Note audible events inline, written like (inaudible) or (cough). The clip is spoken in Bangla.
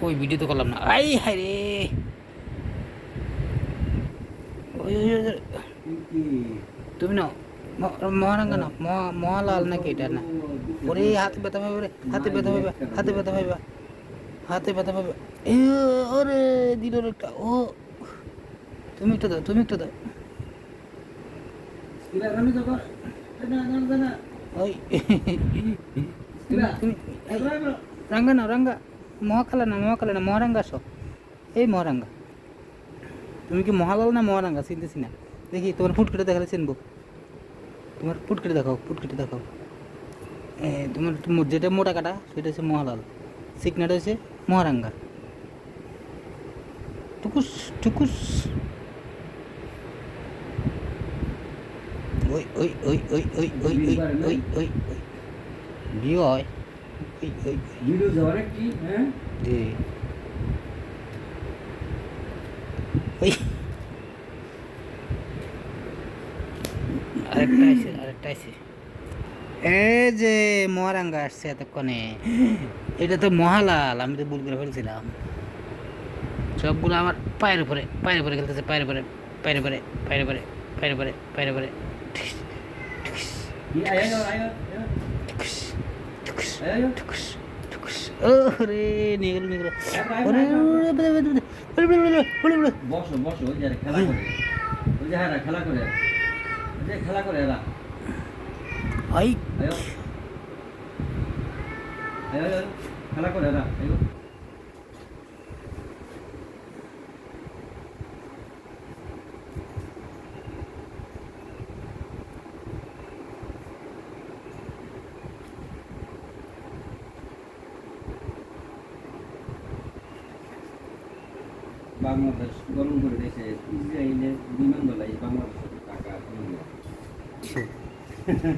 কই ভিডিও তো করলাম না। আই হায় রে। তুমি না মহারাঙ্গা না মহা মহালাল নাকি এটা না? ওরে হাতে ব্যথা পাবে রে। হাতে ব্যথা পাবে হাতে ব্যথা পাবে। হাতে ব্যথা পাবে। ওরে দিল একটা। ও। তুমি একটু দাও তুমি একটু দাও। ওই। তুমি রাঙ্গা না রাঙ্গা। মহাকালা না মহাকালা না, মহারাঙ্গা সব এই মহারাঙ্গা। তুমি কি মহালাল না মহারাঙ্গা? চিনতেছি না। দেখি, তোমার ফুটকেটে দেখালে চিনবো। তোমার ফুটকেটে দেখাও ফুটকেটে দেখাও। তোমার যেটা মোটা কাটা, সেটা হচ্ছে মহালাল। সিকনাটা হচ্ছে মহারাঙ্গা। টুকুস টুকুস। ওই ওই ওই ওই ওই ওই ওই ওই ওই ওই। ভিডিও কি হ্যাঁ? জি। আরেকটা আছে আরেকটা আছে এই যে মহারাঙ্গা আসছে এতক্ষণে। এটা তো মহালাল আমি তো ভুল করে ফেলছিলাম। সবগুলো আমার পায়ের উপরে পায়ের উপরে খেলতেছে পায়ের উপরে পায়ের উপরে পায়ের উপরে পায়ের উপরে পায়ের উপরে। ঠুকুস ঠুকুস ঠুকুস। ও রে নিয়ে গেল নিয়ে গেল ওরে বসো বসো ওই যে খেলা করে। ওই যে হ্যাঁ খেলা করে। ওই যে খেলা করে এরা। আই। খেলা করে এরা। বাংলাদেশ গরম করে দিয়েছে ইসরায়েলের বিমান বাংলাদেশের টাকা (laughs)